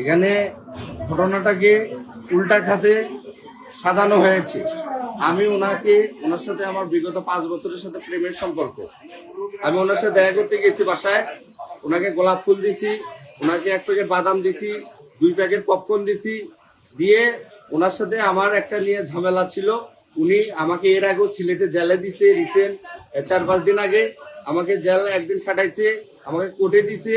এখানে ঘটনাটাকে উল্টা খাতে সাজানো হয়েছে। আমি ওনাকে, ওনার সাথে আমার বিগত পাঁচ বছরের সাথে প্রেমের সম্পর্ক। আমি ওনার সাথে দেখা করতে গেছি বাসায়। ওনাকে গোলাপ ফুল দিছি, ওনাকে এক প্যাকেট বাদাম দিছি, দুই প্যাকেট পপকর্ন দিছি। দিয়ে ওনার সাথে আমার একটা নিয়ে ঝামেলা ছিল। উনি আমাকে এর আগেও সিলেটে জেলে দিছে রিসেন্ট চার পাঁচ দিন আগে। আমাকে জেল একদিন খাটাইছে, আমাকে কোর্টে দিছে।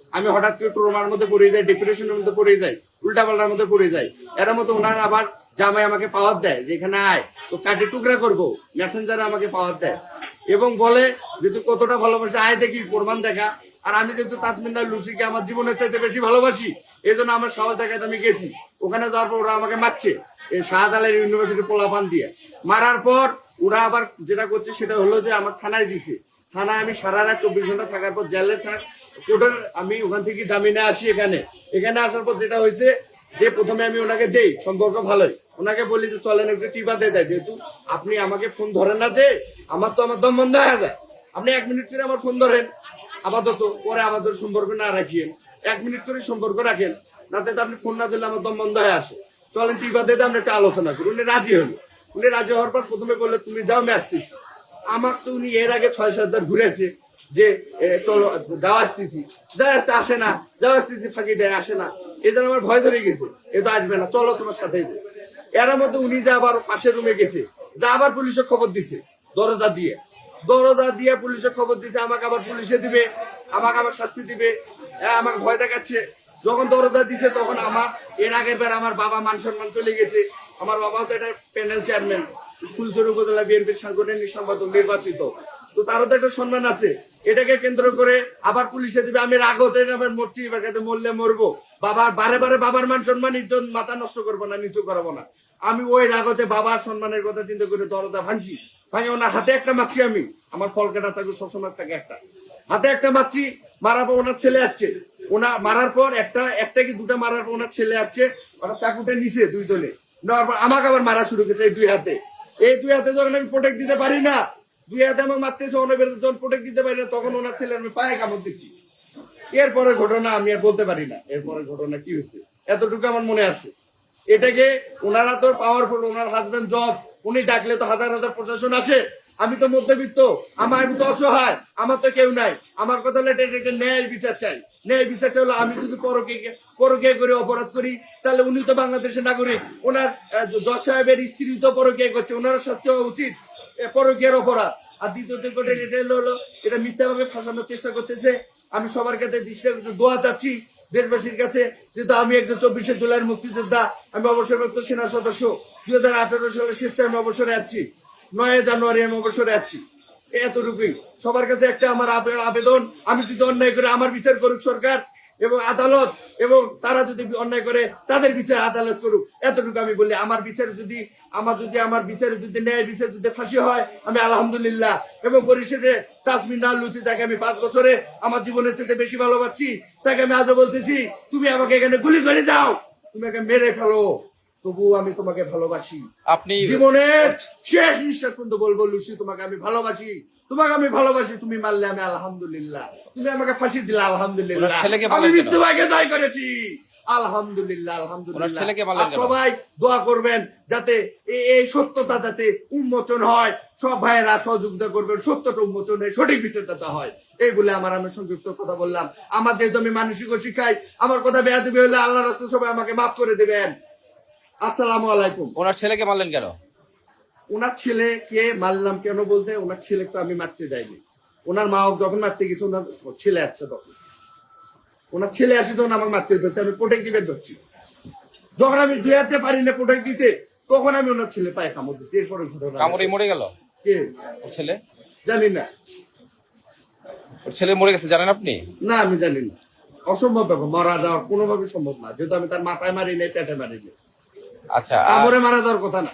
আমি হঠাৎ করে ট্রোমার মধ্যে পড়ে যাই ডিপ্রেশনের মধ্যে পড়ে যাই উল্টা পাল্টার মধ্যে পড়ে যাই। এর মতো ওনার আবার জামাই আমাকে পাওয়ার দেয় যে, এখানে আয় তো কাটি টুকরা করব। মেসেঞ্জারে আমাকে পাওয়ার দেয়। এবং বলে, যে তুই কতটা ভালোবাসি, আয় দেখি, প্রমাণ দেখা। আর আমি যেহেতু তাসমিনা লুসিকে আমার জীবনের চাইতে বেশি ভালোবাসি এই জন্য আমার সাহস দেখাতে আমি গেছি। ওখানে যাওয়ার পর ওরা আমাকে মারছে এই শাহজালাল ইউনিভার্সিটি পোলাপান দিয়ে। মারার পর ওরা আবার যেটা করছে, সেটা হলো যে, আমার থানায় দিছে। থানায় আমি সারা রাত চব্বিশ ঘণ্টা থাকার পর জেলে থাক কোর্টের আমি ওখান থেকে জামিনে আসি এখানে। এখানে আসার পর যেটা হয়েছে, যে প্রথমে আমি ওনাকে দেই, সম্পর্ক ভালোই। ওনাকে বলি যে, চলেন একটু টিপা দিয়ে দেয় যেহেতু আপনি আমাকে ফোন ধরেন না যে, আমার তো আমার দম বন্ধ হয়ে যায়। আপনি এক মিনিট করে আমার ফোন ধরেন। আপাতত পরে আমাদের সম্পর্ক না রাখিয়েন। এক মিনিট করে সম্পর্ক রাখেন। না তো আপনি ফোন না দিলে আমার দম বন্ধ হয়ে আসে। চলেন টিপা দিয়ে আমরা একটা আলোচনা করি। উনি রাজি হলো। উনি রাজি হওয়ার পর প্রথমে বললে, তুমি যাও, আমি আসতেছি। আমার তো উনি এর আগে ছয় সাতবার ঘুরেছে। যে চলো যাওয়া আসতেছি। যা আসতে আসে না যাওয়া আসতেছি, ফাঁকি দেয়, আসে না। এই জন্য আমার ভয় ধরে গেছে। এ তো আসবে না, চলো তোমার সাথে এর মধ্যে উনি যে আবার পাশের রুমে গেছে, যা আবার পুলিশে খবর দিছে, দরজা দিয়ে। দরজা দিয়ে পুলিশে খবর দিছে, আমাকে আবার পুলিশে দিবে, আমাকে আবার শাস্তি দিবে হ্যাঁ আমাকে ভয় দেখাচ্ছে। যখন দরজা দিছে, তখন আমার, এর আগের বার আমার বাবা মান সম্মান চলে গেছে। আমার বাবাও তো এটা প্যানেল চেয়ারম্যান ফুলচর উপজেলা বিএনপির সাংগঠনিক সম্পাদক নির্বাচিত। তো তারও তো একটা সম্মান আছে। এটাকে কেন্দ্র করে আবার পুলিশে দিবে, আমি রাগতে আবার মরছি, এবার কাছে মরলে মরবো। বাবার, বারে বারে বাবার মান সম্মান ইজ্জত মাথা নষ্ট করব না, নিচু করাবো না। আমি ওই রাগতে বাবার সম্মানের কথা চিন্তা করে দরজা ভাঙছি। ভাঙে ওনার হাতে একটা মারছি আমি। আমার ফল কাটা থাকবে সবসময় থাকে একটা। হাতে একটা মারছি মারার পর ওনার ছেলে আছে। ওনার মারার পর একটা একটা কি দুটা মারার পর ওনার ছেলে আছে ওরা চাকুটা নিচে দুইজনে। নেওয়ার পর আমাকে আবার মারা শুরু করেছে এই দুই হাতে। এই দুই হাতে যখন আমি প্রোটেক্ট দিতে পারি না দুই হাতে আমার মারতেছে প্রোটেক্ট দিতে পারি না, তখন ওনার ছেলে আমি পায়ে কামড় দিছি। এরপরে ঘটনা আমি আর বলতে পারি না। এরপরে ঘটনা কি হয়েছে? এতটুকু আমার মনে আছে। এটাকে ওনারা তো পাওয়ারফুল ওনার হাজবেন্ড জজ, উনি ডাকলে তো হাজার হাজার প্রশাসন আসে। আমি তো মধ্যবিত্ত, আমার আমি তো অসহায়, আমার তো কেউ নাই। আমার কথা হলো এটা একটা ন্যায় বিচার চাই। ন্যায় বিচারটা হলো আমি যদি পরকে পরকে করে অপরাধ করি, তাহলে উনি তো বাংলাদেশের নাগরিক। ওনার জজ সাহেবের স্ত্রী তো পরকে করছে। ওনার শাস্তি হওয়া উচিত। এ পরকীয়ার অপরাধ। আর দ্বিতীয়ত করে এটা হলো এটা মিথ্যাভাবে ফাঁসানোর চেষ্টা করতেছে। আমি সবার কাছে দৃষ্টি দোয়া চাচ্ছি দেশবাসীর কাছে, যেহেতু আমি একজন চব্বিশে জুলাইয়ের মুক্তিযোদ্ধা, আমি অবসরপ্রাপ্ত সেনা সদস্য। দুই হাজার আঠারো সালে স্বেচ্ছায় আমি অবসরে আছি। নয় জানুয়ারি আমি অবসরে আছি। এতটুকুই। সবার কাছে একটা আমার আবে- আবেদন, আমি যদি অন্যায় করে আমার বিচার করুক সরকার এবং আদালত এবং তারা যদি অন্যায় করে, তাদের বিচার আদালত করুক। এতটুকু আমি বলি, আমার বিচার যদি আমার যদি আমার বিচারে যদি ন্যায় বিচার যদি ফাঁসি হয় আমি আলহামদুলিল্লাহ। এবং পরিশেষে তাসমিন লুচি তাকে আমি পাঁচ বছরে আমার জীবনের চেয়ে বেশি ভালোবাসছি। তাকে আমি আজও বলতেছি তুমি আমাকে এখানে গুলি করে যাও। তুমি আমাকে মেরে ফেলো। তবু আমি তোমাকে ভালোবাসি। আপনি জীবনের শেষ নিঃশ্বাস পর্যন্ত বলব লুসি তোমাকে আমি ভালোবাসি। তোমাকে আমি ভালোবাসি তুমি মারলে আমি আলহামদুলিল্লাহ। তুমি আমাকে ফাঁসি দিলে আলহামদুলিল্লাহ। আমি? মৃত্যুভাগে জয় করেছি। আলহামদুলিল্লাহ আলহামদুলিল্লাহ। ছেলেকে? সবাই দোয়া করবেন যাতে এই সত্যতা যাতে উন্মোচন হয় সব ভাইয়েরা সহযোগিতা করবেন সত্যটা উন্মোচন হয় সঠিক বিচারতা হয়। এই বলে আমার আমি সংক্ষিপ্ত কথা বললাম। আমার যেহেতু আমি মানসিক শিখাই আমার কথা বেয়াদবি হলে আল্লাহ রাস্তা সবাই আমাকে মাফ করে দেবেন। আসসালামু আলাইকুম। ওনার ছেলেকে মারলেন কেন? ওনার ছেলেকে মারলাম কেন বলতে? ওনার ছেলে তো আমি মারতে যাইনি। ওনার মা যখন মারতে গেছে ওনার ছেলে আসছে তখন। ওনার ছেলে আসে তখন আমাকে মারতে ধরছে আমি প্রোটেক্ট দিবে ধরছি। যখন আমি দুয়াতে পারি না প্রোটেক্ট দিতে তখন আমি ওনার ছেলে পায়ে কামড় দিচ্ছি এরপরে ঘটনা। কামড়ে মরে গেল? কে? ওর ছেলে? জানি না। ওর ছেলে মরে গেছে জানেন আপনি? না আমি জানি না। অসম্ভব ব্যাপার মারা যাওয়ার কোনোভাবে সম্ভব না যেহেতু আমি তার মাথায় মারি নাই পেটে মারি নাই। আচ্ছা কামড়ে মারা যাওয়ার কথা না।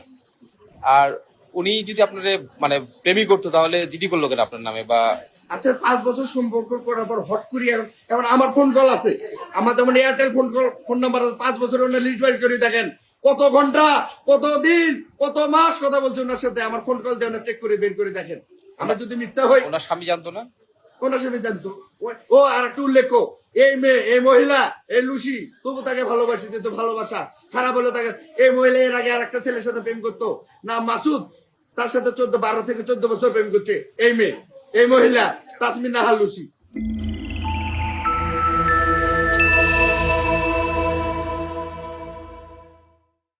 আর উনি যদি আপনার মানে প্রেমী করতো তাহলে জিডি করল কেন আপনার নামে? বা আচ্ছা পাঁচ বছর সম্পর্ক করার পর হট করি এখন এখন আমার ফোন কল আছে। আমার যেমন Airtel phone call phone number আছে পাঁচ বছর ওনার লিস্ট বাইর করে দেখেন। কত ঘণ্টা কত দিন কত মাস কথা বলছে ওনার সাথে। আমার ফোন কল দিয়ে ওনার চেক করে বের করে দেখেন। আমি যদি মিথ্যা হই ওনার স্বামী জানতো না? ওনার সাথে জানতো। ও- ও আর একটু উল্লেখ এই মেয়ে এই মহিলা এই লুসি তবু তাকে ভালোবাসি তো ভালোবাসা। খারাপ হলো তাকে এই মহিলা এর আগে আর একটা ছেলের সাথে প্রেম করতো। না মাসুদ তার সাথে চোদ্দ বারো থেকে চোদ্দ বছর প্রেম করছে। এই মেয়ে। এই মহিলা তাসমিনা নাহার লুসি